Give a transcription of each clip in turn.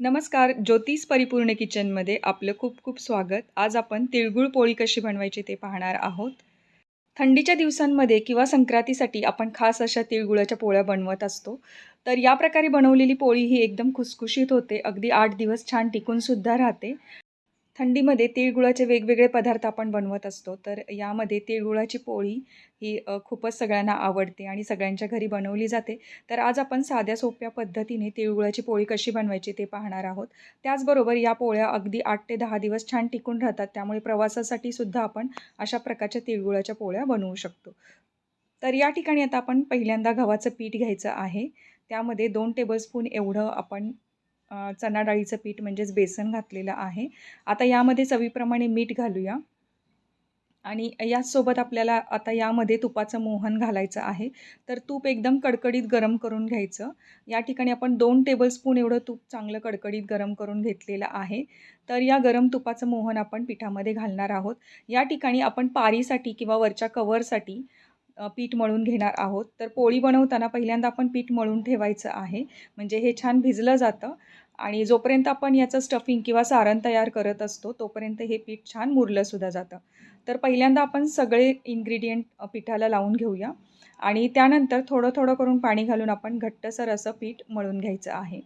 नमस्कार ज्योतिष परिपूर्ण किचनमध्ये आपलं खूप खूप स्वागत. आज आपण तिळगुळ पोळी कशी बनवायची ते पाहणार आहोत. थंडीच्या दिवसांमध्ये किंवा संक्रांतीसाठी आपण खास अशा तिळगुळाच्या पोळ्या बनवत असतो. तर या प्रकारे बनवलेली पोळी ही एकदम खुसखुशीत होते. अगदी आठ दिवस छान टिकूनसुद्धा राहते. थंडीमध्ये तिळगुळाचे वेगवेगळे पदार्थ आपण बनवत असतो. तर यामध्ये तिळगुळाची पोळी ही खूपच सगळ्यांना आवडते आणि सगळ्यांच्या घरी बनवली जाते. तर आज आपण साध्या सोप्या पद्धतीने तिळगुळाची पोळी कशी बनवायची ते पाहणार आहोत. त्याचबरोबर या पोळ्या अगदी आठ ते दहा दिवस छान टिकून राहतात. त्यामुळे प्रवासासाठी सुद्धा आपण अशा प्रकारच्या तिळगुळाच्या पोळ्या बनवू शकतो. तर या ठिकाणी आता आपण पहिल्यांदा गव्हाचं पीठ घ्यायचं आहे. त्यामध्ये दोन टेबलस्पून एवढं आपण चणा डाळीचं पीठ म्हणजेच बेसन घातलेलं आहे. आता यामध्ये चवीप्रमाणे मीठ घालूया. आणि याचसोबत आपल्याला आता यामध्ये तुपाचं मोहन घालायचं आहे. तर तूप एकदम कडकडीत गरम करून घ्यायचं. या ठिकाणी आपण दोन टेबलस्पून एवढं तूप चांगलं कडकडीत गरम करून घेतलेलं आहे. तर या गरम तुपाचं मोहन आपण पिठामध्ये घालणार आहोत. या ठिकाणी आपण पारीसाठी किंवा वरच्या कवरसाठी पीठ मळून घेणार आहोत. तर पोळी बनवताना पहिल्यांदा आपण पीठ मळून ठेवायचं आहे. म्हणजे हे छान भिजलं जातं. आणि जोपर्यंत आपण याचं स्टफिंग किंवा सारण तयार करत असतो तोपर्यंत हे पीठ छान मुरलंसुद्धा जातं. तर पहिल्यांदा आपण सगळे इन्ग्रेडियंट पिठाला लावून घेऊया. आणि त्यानंतर थोडं थोडं करून पाणी घालून आपण घट्टसर असं पीठ मळून घ्यायचं आहे.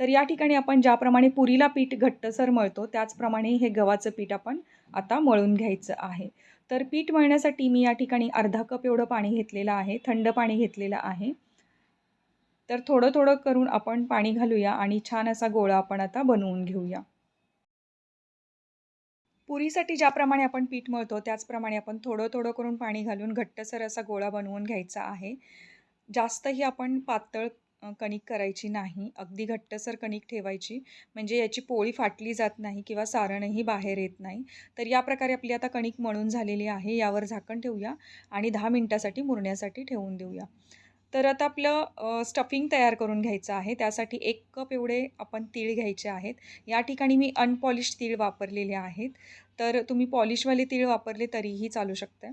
तर या ठिकाणी आपण ज्याप्रमाणे पुरीला पीठ घट्टसर मळतो त्याचप्रमाणे हे गव्हाचं पीठ आपण आता मळून घ्यायचं आहे. तर पीठ मळण्यासाठी मी या ठिकाणी अर्धा कप एवढं पाणी घेतलेलं आहे थंड पाणी घेतलेलं आहे. तर थोडं थोडं करून आपण पाणी घालूया आणि छान असा गोळा आपण आता बनवून घेऊया. पुरीसाठी ज्याप्रमाणे आपण पीठ मळतो त्याचप्रमाणे आपण थोडं थोडं करून पाणी घालून घट्टसर असा गोळा बनवून घ्यायचा आहे. जास्तही आपण पातळ कणिक करायची नाही. अगदी घट्टसर कणिक ठेवायची. म्हणजे याची पोळी फाटली जात नाही किंवा सारणही बाहेर येत नाही. तर या प्रकारे आपली आता कणिक मळून झालेली आहे. यावर झाकण ठेवूया आणि दहा मिनटासाठी मुरण्यासाठी ठेवून देऊया. तर आता आपलं स्टफिंग तयार करून घ्यायचं आहे. त्यासाठी एक कप एवढे आपण तीळ घ्यायचे आहेत. या ठिकाणी मी अनपॉलिश तीळ वापरलेले आहेत. तर तुम्ही पॉलिशवाले तीळ वापरले तरीही चालू शकतं.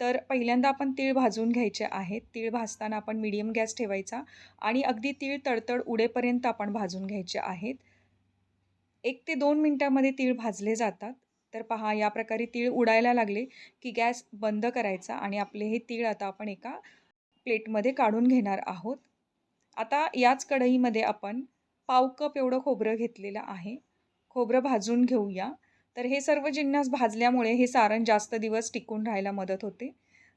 तर पहिल्यांदा आपण तीळ भाजून घ्यायचे आहेत. तीळ भाजताना आपण मिडियम गॅस ठेवायचा आणि अगदी तीळ तडतड उडेपर्यंत आपण भाजून घ्यायचे आहेत. एक ते दोन मिनटामध्ये तीळ भाजले जातात. तर पहा या प्रकारे तीळ उडायला लागले की गॅस बंद करायचा आणि आपले हे तीळ आता आपण एका प्लेटमध्ये काढून घेणार आहोत. आता याच कढईमध्ये आपण पाव कप एवढं खोबरं घेतलेलं आहे. खोबरं भाजून घेऊया. तर हे सर्व जिन्नस भाजल्यामुळे हे सारण जास्त दिवस टिकून राहायला मदत होते.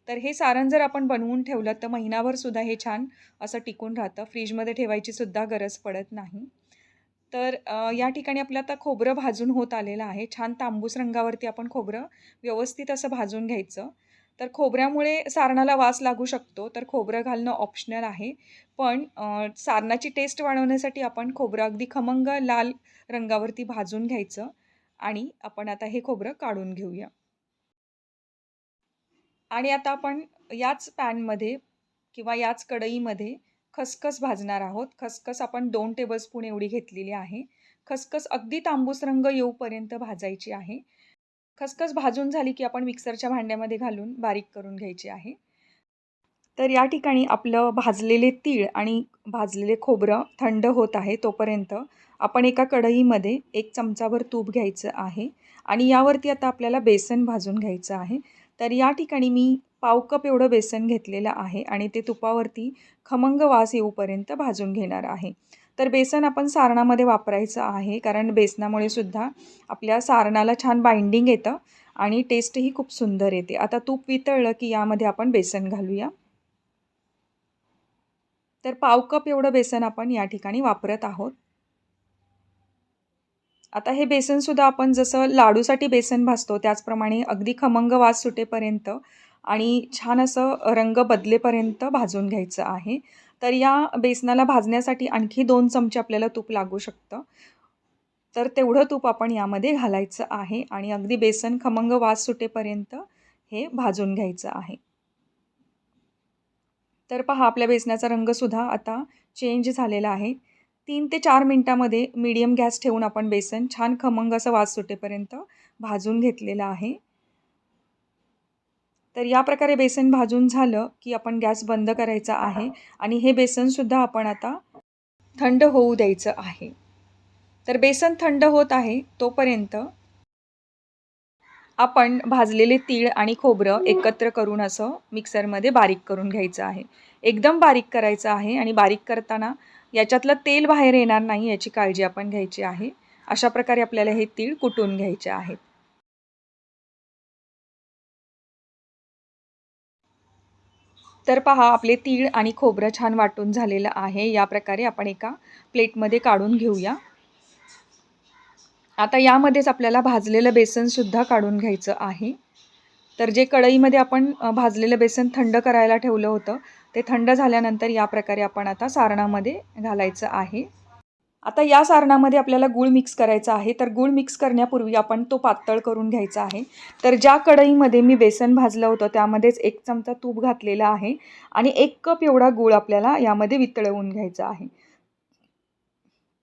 तर हे सारण जर आपण बनवून ठेवलं तर महिनाभरसुद्धा हे छान असं टिकून राहतं. फ्रीजमध्ये ठेवायची सुद्धा गरज पडत नाही. तर या ठिकाणी आपलं आता खोबरं भाजून होत आलेलं आहे. छान तांबूस रंगावरती आपण खोबरं व्यवस्थित असं भाजून घ्यायचं. तर खोबऱ्यामुळे सारणाला वास लागू शकतो तर खोबरं घालणं ऑप्शनल आहे. पण सारणाची टेस्ट वाढवण्यासाठी आपण खोबरं अगदी खमंग लाल रंगावरती भाजून घ्यायचं आणि आपण आता हे खोबरं काढून घेऊया. आणि आता आपण याच पॅनमध्ये किंवा याच कढईमध्ये खसखस भाजणार आहोत. खसखस आपण दोन टेबलस्पून एवढी घेतलेली आहे. खसखस अगदी तांबूस रंग येऊपर्यंत भाजायची आहे. खसखस भाजून झाली की आपण मिक्सरच्या भांड्यामध्ये घालून बारीक करून घ्यायची आहे. तर या ठिकाणी आपलं भाजलेले तीळ आणि भाजलेले खोबरं थंड होत आहे तोपर्यंत आपण एका कढईमध्ये एक चमचाभर तूप घ्यायचं आहे आणि यावरती आता आपल्याला बेसन भाजून घ्यायचं आहे. तर या ठिकाणी मी पाव कप एवढं बेसन घेतलेलं आहे आणि ते तुपावरती खमंग वास येऊपर्यंत भाजून घेणार आहे. तर बेसन आपण सारणामध्ये वापरायचं आहे कारण बेसनामुळे सुद्धा आपल्या सारणाला छान बाइंडिंग येतं आणि टेस्टही खूप सुंदर येते. आता तूप वितळलं की यामध्ये आपण बेसन घालूया. तर पाव कप एवढं बेसन आपण या ठिकाणी वापरत आहोत. आता हे बेसनसुद्धा आपण जसं लाडूसाठी बेसन भाजतो त्याचप्रमाणे अगदी खमंग वास सुटेपर्यंत आणि छान असं रंग बदलेपर्यंत भाजून घ्यायचं आहे. तर या बेसनाला भाजण्यासाठी आणखी दोन चमचे आपल्याला तूप लागू शकतं. तर तेवढं तूप आपण यामध्ये घालायचं आहे आणि अगदी बेसन खमंग वास सुटेपर्यंत हे भाजून घ्यायचं आहे. तर पहा आपल्या बेसनाचा रंगसुद्धा आता चेंज झालेला आहे. तीन ते चार मिनटामध्ये मीडियम गॅस ठेवून आपण बेसन छान खमंग असं वास सुटेपर्यंत भाजून घेतलेलं आहे. तर या प्रकारे बेसन भाजून झालं की आपण गॅस बंद करायचा आहे आणि हे बेसनसुद्धा आपण आता थंड होऊ द्यायचं आहे. तर बेसन थंड होत आहे तोपर्यंत आपण भाजलेले तीळ आणि खोबरं एकत्र करून असं मिक्सरमध्ये बारीक करून घ्यायचं आहे. एकदम बारीक करायचं आहे आणि बारीक करताना याच्यातलं तेल बाहेर येणार नाही याची काळजी आपण घ्यायची आहे. अशा प्रकारे आपल्याला हे तीळ कुटून घ्यायचे आहेत. तर पहा आपले तीळ आणि खोबरं छान वाटून झालेलं आहे. या प्रकारे आपण एका प्लेटमध्ये काढून घेऊया. आता यामध्येच आपल्याला भाजलेलं बेसनसुद्धा काढून घ्यायचं आहे. तर जे कढईमध्ये आपण भाजलेलं बेसन थंड करायला ठेवलं होतं ते थंड झाल्यानंतर या प्रकारे आपण आता सारणामध्ये घालायचं आहे. आता या सारणामध्ये आपल्याला गूळ मिक्स करायचा आहे. तर गूळ मिक्स करण्यापूर्वी आपण तो पातळ करून घ्यायचा आहे. तर ज्या कढईमध्ये मी बेसन भाजलं होतं त्यामध्येच एक चमचा तूप घातलेला आहे आणि एक कप एवढा गूळ आपल्याला यामध्ये वितळवून घ्यायचा आहे.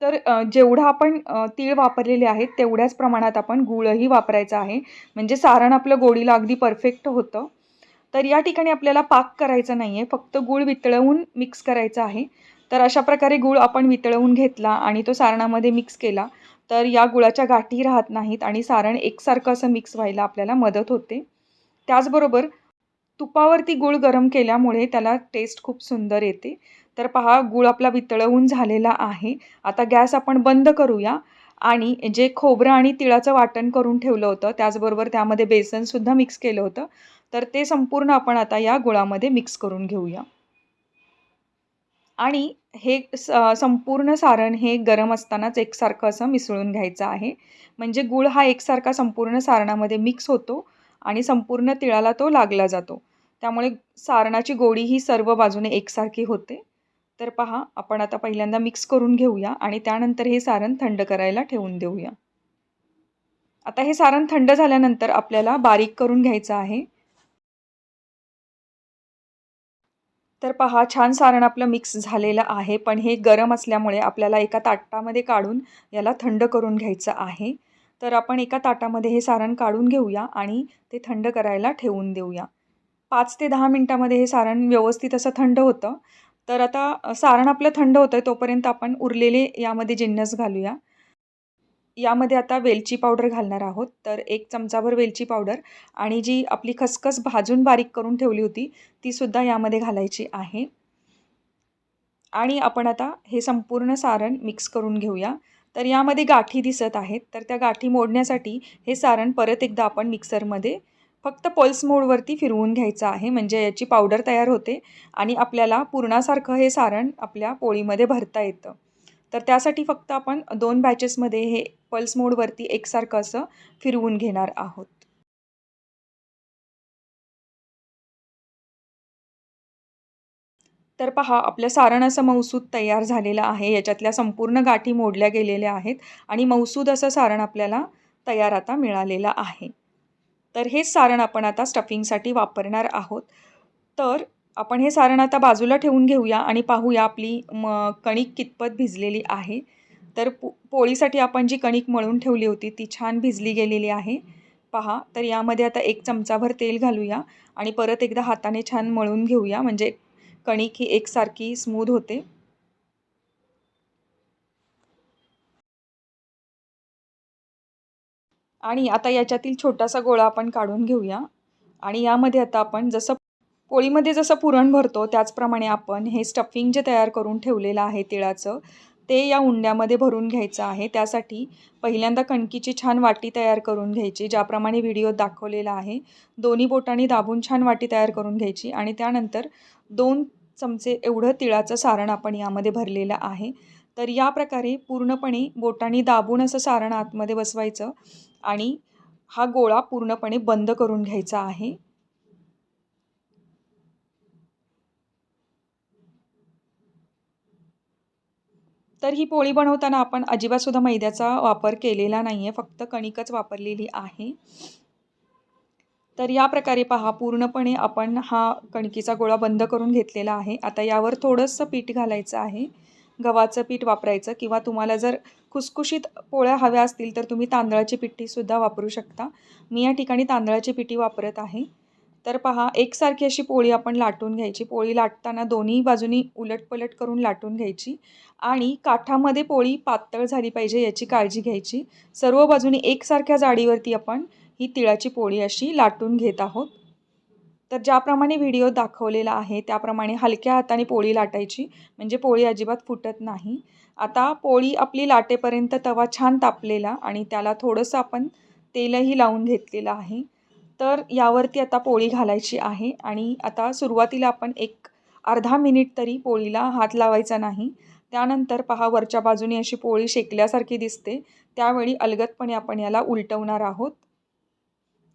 तर जेवढा आपण तीळ वापरलेले आहेत तेवढ्याच प्रमाणात आपण गुळही वापरायचा आहे. म्हणजे सारण आपलं गोडीला अगदी परफेक्ट होतं. तर या ठिकाणी आपल्याला पाक करायचा नाही आहे फक्त गूळ वितळवून मिक्स करायचा आहे. तर अशा प्रकारे गूळ आपण वितळवून घेतला आणि तो सारणामध्ये मिक्स केला. तर या गुळाच्या गाठी राहत नाहीत आणि सारण एकसारखं असं मिक्स व्हायला आपल्याला मदत होते. त्याचबरोबर तुपावरती गूळ गरम केल्यामुळे त्याला टेस्ट खूप सुंदर येते. तर पहा गूळ आपला वितळवून झालेला आहे. आता गॅस आपण बंद करूया आणि जे खोबरं आणि तिळाचं वाटण करून ठेवलं होतं त्याचबरोबर त्यामध्ये बेसनसुद्धा मिक्स केलं होतं. तर ते संपूर्ण आपण आता या गुळामध्ये मिक्स करून घेऊया. आणि हे स संपूर्ण सारण हे गरम असतानाच एकसारखं असं मिसळून घ्यायचं आहे. म्हणजे गूळ हा एकसारखा संपूर्ण सारणामध्ये मिक्स होतो आणि संपूर्ण तिळाला तो लागला जातो. त्यामुळे सारणाची गोडी ही सर्व बाजूने एकसारखी होते. तर पहा आपण आता पहिल्यांदा मिक्स करून घेऊया आणि त्यानंतर हे सारण थंड करायला ठेवून देऊया. आता हे सारण थंड झाल्यानंतर आपल्याला बारीक करून घ्यायचं आहे. तर पहा छान सारण आपलं मिक्स झालेलं आहे. पण हे गरम असल्यामुळे आपल्याला एका ताटामध्ये काढून याला थंड करून घ्यायचं आहे. तर आपण एका ताटामध्ये हे सारण काढून घेऊया आणि ते थंड करायला ठेवून देऊया. पाच ते दहा मिनटामध्ये हे सारण व्यवस्थित असं थंड होतं. तर आता सारण आपलं थंड होतं आहे तोपर्यंत आपण उरलेले यामध्ये जिन्नस घालूया. यामध्ये आता वेलची पावडर घालणार आहोत. तर एक चमचाभर वेलची पावडर आणि जी आपली खसखस भाजून बारीक करून ठेवली होती तीसुद्धा यामध्ये घालायची आहे. आणि आपण आता हे संपूर्ण सारण मिक्स करून घेऊया. तर यामध्ये गाठी दिसत आहेत. तर त्या गाठी मोडण्यासाठी हे सारण परत एकदा आपण मिक्सरमध्ये फक्त पल्स मोडवरती फिरवून घ्यायचं आहे. म्हणजे याची पावडर तयार होते आणि आपल्याला पूर्णासारखं हे सारण आपल्या पोळीमध्ये भरता येतं. तर त्यासाठी फक्त आपण दोन बॅचेसमध्ये हे पल्स मोडवरती एकसारखं असं फिरवून घेणार आहोत. तर पहा आपलं सारण असं मौसूद तयार झालेलं आहे. याच्यातल्या संपूर्ण गाठी मोडल्या गेलेल्या आहेत आणि मौसूद असं सारण आपल्याला तयार आता मिळालेलं आहे. तर हेच सारण आपण आता स्टफिंगसाठी वापरणार आहोत. तर आपण हे सारण आता बाजूला ठेवून घेऊया आणि पाहूया आपली म कणिक कितपत भिजलेली आहे. तर पो पोळीसाठी आपण जी कणिक मळून ठेवली होती ती छान भिजली गेलेली आहे. पहा तर यामध्ये आता एक चमचाभर तेल घालूया आणि परत एकदा हाताने छान मळून घेऊया. म्हणजे कणिक ही एकसारखी स्मूद होते. आणि आता याच्यातील छोटासा गोळा आपण काढून घेऊया. आणि यामध्ये आता आपण जसं पोळीमध्ये जसं पुरण भरतो त्याचप्रमाणे आपण हे स्टफिंग जे तयार करून ठेवलेलं आहे तिळाचं ते या उंड्यामध्ये भरून घ्यायचं आहे. त्यासाठी पहिल्यांदा कणकीची छान वाटी तयार करून घ्यायची ज्याप्रमाणे व्हिडिओ दाखवलेला आहे. दोन्ही बोटांनी दाबून छान वाटी तयार करून घ्यायची आणि त्यानंतर दोन चमचे एवढं तिळाचं सारण आपण यामध्ये भरलेलं आहे. तर या प्रकारे पूर्णपणे बोटांनी दाबून असं सारण आतमध्ये बसवायचं आणि हा गोळा पूर्णपणे बंद करून घ्यायचा आहे. तर ही पोळी बनवताना आपण अजिबातसुद्धा मैद्याचा वापर केलेला नाही आहे फक्त कणिकच वापरलेली आहे. तर या प्रकारे पहा पूर्णपणे आपण हा कणकीचा गोळा बंद करून घेतलेला आहे. आता यावर थोडंसं पीठ घालायचं आहे. गव्हाचं पीठ वापरायचं किंवा तुम्हाला जर खुसखुशीत पोळ्या हव्या असतील तर तुम्ही तांदळाची पिठीसुद्धा वापरू शकता. मी या ठिकाणी तांदळाची पिठी वापरत आहे. तर पहा एकसारखी अशी पोळी आपण लाटून घ्यायची. पोळी लाटताना दोन्ही बाजूनी उलटपलट करून लाटून घ्यायची आणि काठामध्ये पोळी पातळ झाली पाहिजे याची काळजी घ्यायची. सर्व बाजूनी एकसारख्या जाडीवरती आपण ही तिळाची पोळी अशी लाटून घेत आहोत. तर ज्याप्रमाणे व्हिडिओ दाखवलेला आहे त्याप्रमाणे हलक्या हाताने पोळी लाटायची. म्हणजे पोळी अजिबात फुटत नाही. आता पोळी आपली लाटेपर्यंत तवा छान तापलेला आणि त्याला थोडंसं आपण तेलही लावून घेतलेलं आहे. तर यावरती आता पोळी घालायची आहे आणि आता सुरुवातीला आपण एक अर्धा मिनिट तरी पोळीला हात लावायचा नाही. त्यानंतर पहा वरच्या बाजूने अशी पोळी शेकल्यासारखी दिसते. त्यावेळी अलगदपणे आपण याला उलटवणार आहोत.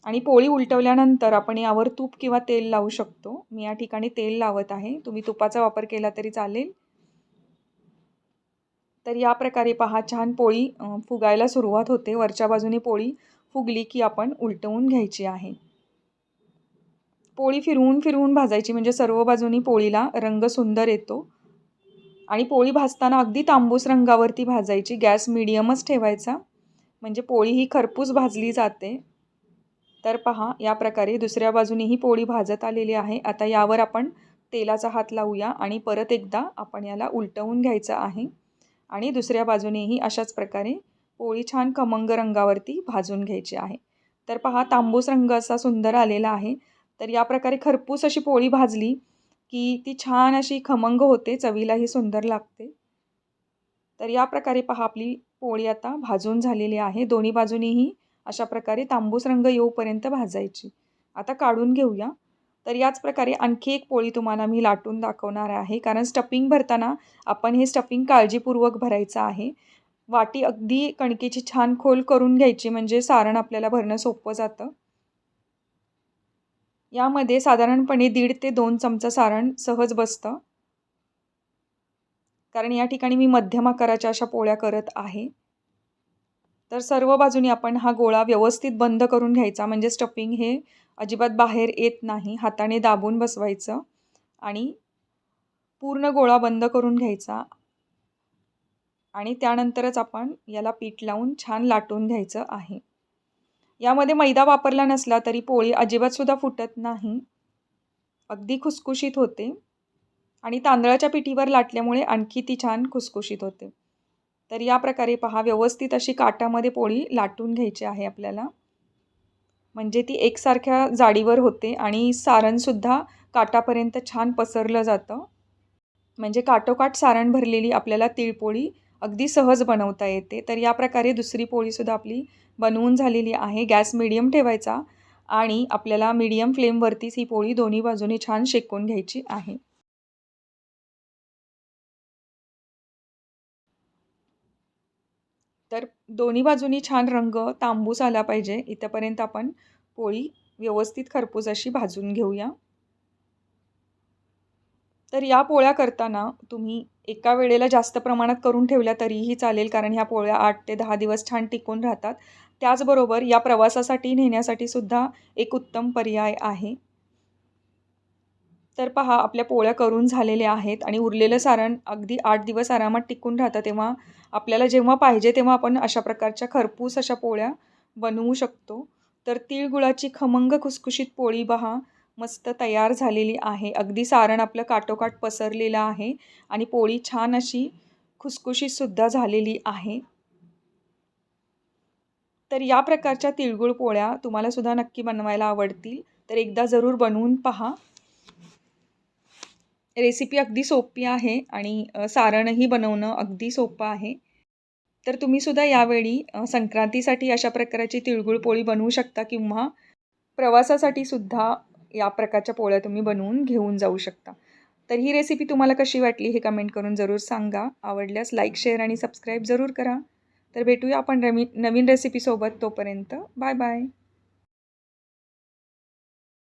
आणि पोळी उलटवल्यानंतर आपण यावर तूप किंवा तेल लावू शकतो. मी या ठिकाणी तेल लावत आहे. तुम्ही तुपाचा वापर केला तरी चालेल. तर या प्रकारे पहा छान पोळी फुगायला सुरुवात होते. वरच्या बाजूने पोळी फुगली की आपण उलटवून घ्यायची आहे. पोळी फिरवून फिरवून भाजायची म्हणजे सर्व बाजूनी पोळीला रंग सुंदर येतो. आणि पोळी भाजताना अगदी तांबूस रंगावरती भाजायची गॅस मिडियमच ठेवायचा. म्हणजे पोळी ही खरपूस भाजली जाते. तर पहा या प्रकारे दुसऱ्या बाजूनेही पोळी भाजत आलेली आहे. आता यावर आपण तेलाचा हात लावूया आणि परत एकदा आपण याला उलटवून घ्यायचं आहे. आणि दुसऱ्या बाजूनेही अशाच प्रकारे पोळी छान खमंग रंगावरती भाजून घ्यायची आहे. तर पहा तांबूस रंग असा सुंदर आलेला आहे. तर या प्रकारे खरपूस अशी पोळी भाजली की ती छान अशी खमंग होते चवीलाही सुंदर लागते. तर या प्रकारे पहा आपली पोळी आता भाजून झालेली आहे. दोन्ही बाजूनीही अशा प्रकारे तांबूस रंग येऊपर्यंत भाजायची. आता काढून घेऊया. तर याच प्रकारे आणखी एक पोळी तुम्हाला मी लाटून दाखवणार आहे. कारण स्टफिंग भरताना आपण हे स्टफिंग काळजीपूर्वक भरायचं आहे. वाटी अगदी कणकेची छान खोल करून घ्यायची म्हणजे सारण आपल्याला भरणं सोपं जातं. यामध्ये साधारणपणे दीड ते दोन चमचा सारण सहज बसतं. कारण या ठिकाणी मी मध्यम आकाराच्या अशा पोळ्या करत आहे. तर सर्व बाजूनी आपण हा गोळा व्यवस्थित बंद करून घ्यायचा म्हणजे स्टफिंग हे अजिबात बाहेर येत नाही हाताने दाबून बसवायचं आणि पूर्ण गोळा बंद करून घ्यायचा. आणि त्यानंतरच आपण याला पीठ लावून छान लाटून घ्यायचं आहे. यामध्ये मैदा वापरला नसला तरी पोळी अजिबातसुद्धा फुटत नाही. अगदी खुसखुशीत होते. आणि तांदळाच्या पिठीवर लाटल्यामुळे आणखी ती छान खुसखुशीत होते. तर या प्रकारे पहा व्यवस्थित अशी काटामध्ये पोळी लाटून घ्यायची आहे आपल्याला. म्हणजे ती एकसारख्या जाडीवर होते आणि सारणसुद्धा काटापर्यंत छान पसरलं जातं. म्हणजे काटोकाट सारण भरलेली आपल्याला तिळपोळी अगदी सहज बनवता येते. तर या प्रकारे दुसरी पोळीसुद्धा आपली बनवून झालेली आहे. गॅस मिडियम ठेवायचा आणि आपल्याला मीडियम फ्लेमवरतीच ही पोळी दोन्ही बाजूने छान शेकून घ्यायची आहे. तर दोन्ही बाजूनी छान रंग तांबूस आला पाहिजे. इथंपर्यंत आपण पोळी व्यवस्थित खरपूस अशी भाजून घेऊया. तर या पोळ्या करताना तुम्ही एका वेळेला जास्त प्रमाणात करून ठेवल्या तरीही चालेल कारण ह्या पोळ्या आठ ते दहा दिवस छान टिकून राहतात. त्याचबरोबर या प्रवासासाठी नेण्यासाठी सुद्धा एक उत्तम पर्याय आहे. तर पहा आपल्या पोळ्या करून झालेल्या आहेत आणि उरलेलं सारण अगदी आठ दिवस आरामात टिकून राहतं तेव्हा आपल्याला जेव्हा पाहिजे तेव्हा आपण अशा प्रकारच्या खरपूस अशा पोळ्या बनवू शकतो. तर तिळगुळाची खमंग खुसखुशीत पोळी पहा. मस्त तयार झालेली आहे. अगदी सारण आपलं काटोकाट पसरलेलं आहे आणि पोळी छान अशी खुसखुशीतसुद्धा झालेली आहे. तर या प्रकारच्या तिळगुळ पोळ्या तुम्हालासुद्धा नक्की बनवायला आवडतील. तर एकदा जरूर बनवून पहा. रेसिपी अगदी सोपी आहे आणि सारणही बनवणं अगदी सोपं आहे. तर तुम्हीसुद्धा यावेळी संक्रांतीसाठी अशा प्रकारची तिळगुळ पोळी बनवू शकता किंवा प्रवासासाठी सुद्धा या प्रकारच्या पोळ्या तुम्ही बनवून घेऊन जाऊ शकता. तर ही रेसिपी तुम्हाला कशी वाटली हे कमेंट करून जरूर सांगा. आवडल्यास लाईक शेअर आणि सबस्क्राईब जरूर करा. तर भेटूया आपण रमी नवीन रेसिपीसोबत तोपर्यंत. Bye bye